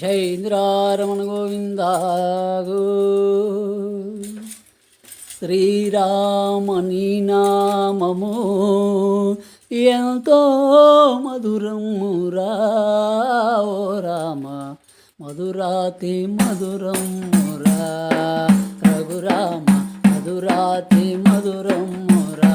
జైంద్రారమణ గోవింద శ్రీరామని నామము ఎంతో మధురమురా ఓ రామ మధురాతి మధురమురా రఘురామ మధురాతి మధురమురా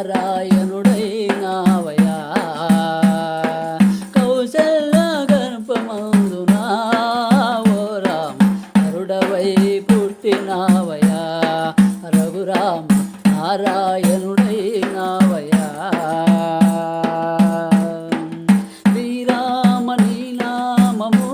నారాయణుడైనవయా. కౌశల్య గర్భమందునా ఓ రామ నరుడవై పుట్టినవయా. రఘురామ నారాయణుడైనవయా. శ్రీరామని నామము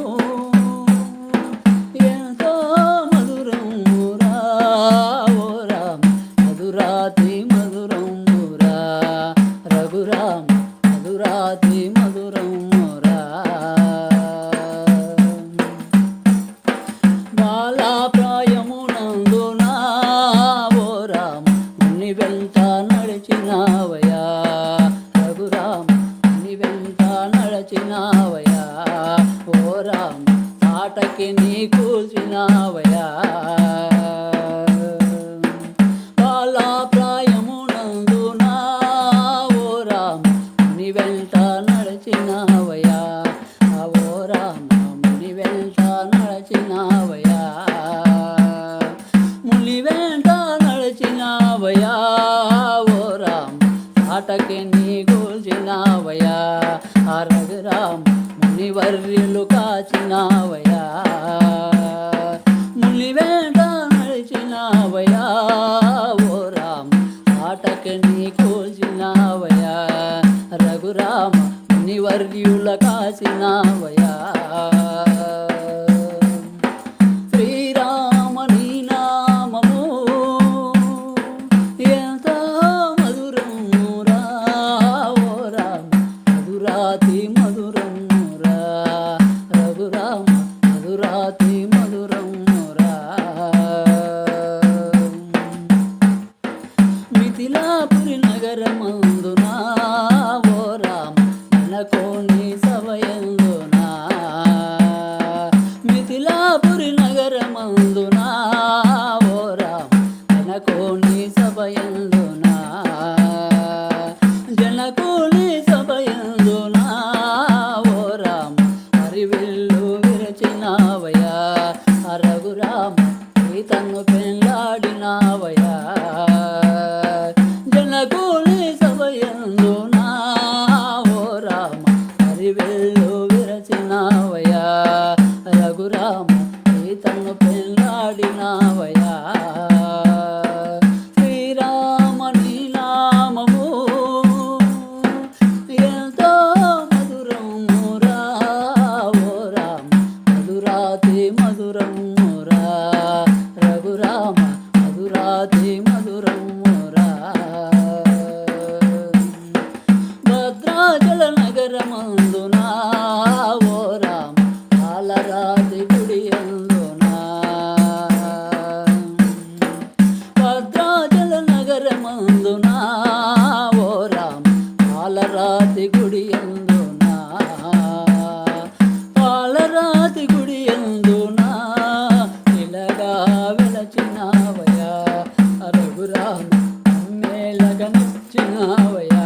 తాటకి నీ కూల్చినావయా బాలాప్రాయమునందునా ఓ రామ ముని వెంట నడిచినావయా ఓ రామ ముని వెంట నడిచినావయా ముని వెంట నడిచినావయా ఓ రామ ఆటకి నీ గోల్చినావయా ఆ రఘురామ ముని వర్యులు కాచినావయా ముని వెంట నడిచినావయా ఓ రామ ఆటకి నీ కోల్చినావయా రఘురామ ముని వర్యుల కాచినావయా సీతను పెళ్ళాడినావయా జనకోని సభయందునా ఓ రామ హరివిల్లు విరచినావయా రఘురామ సీతను పెళ్ళాడినావయా శ్రీరామని నామము ఎంతో మధురమురా. ఓ రామ మధురాతి పాలరాతి గుడి అందునా భద్రాచల నగరమందునా ఓ రామ పాలరాతి గుడి అందునా పాలరాతి గుడి అందునా ఇలగా వెలచినావయా రఘురామ మేలగా నచ్చినావయా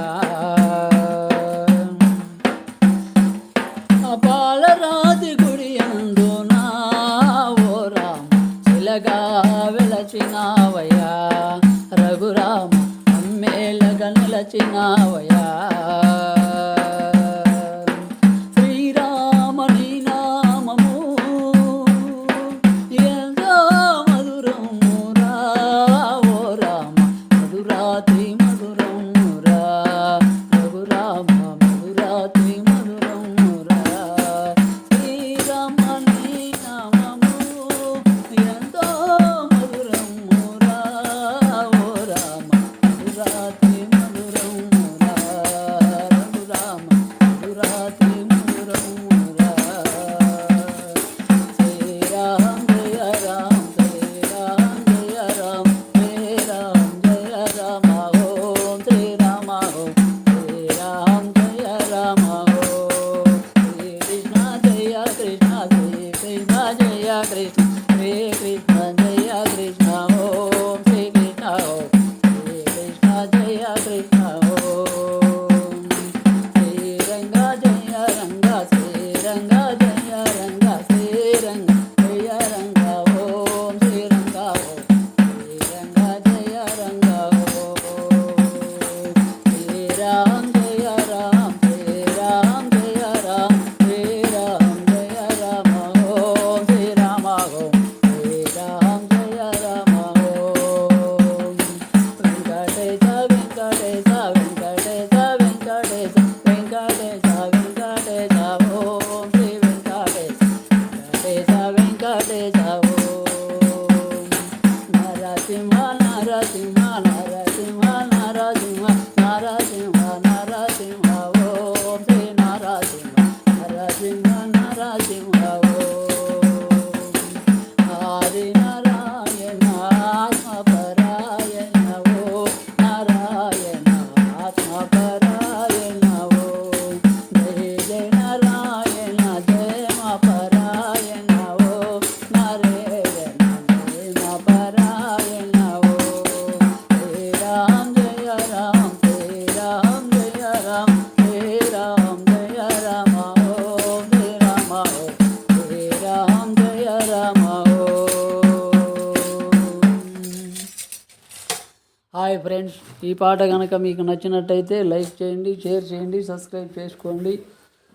ఫ్రెండ్స్ ఈ పాట కనుక మీకు నచ్చినట్టయితే లైక్ చేయండి షేర్ చేయండి సబ్స్క్రైబ్ చేసుకోండి.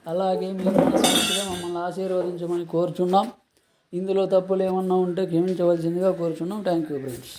అలాగే మీరు మమ్మల్ని ఆశీర్వదించమని కోరుచున్నాం. ఇందులో తప్పులు ఏమన్నా ఉంటే క్షమించవలసిందిగా కోరుచున్నాం. Thank you friends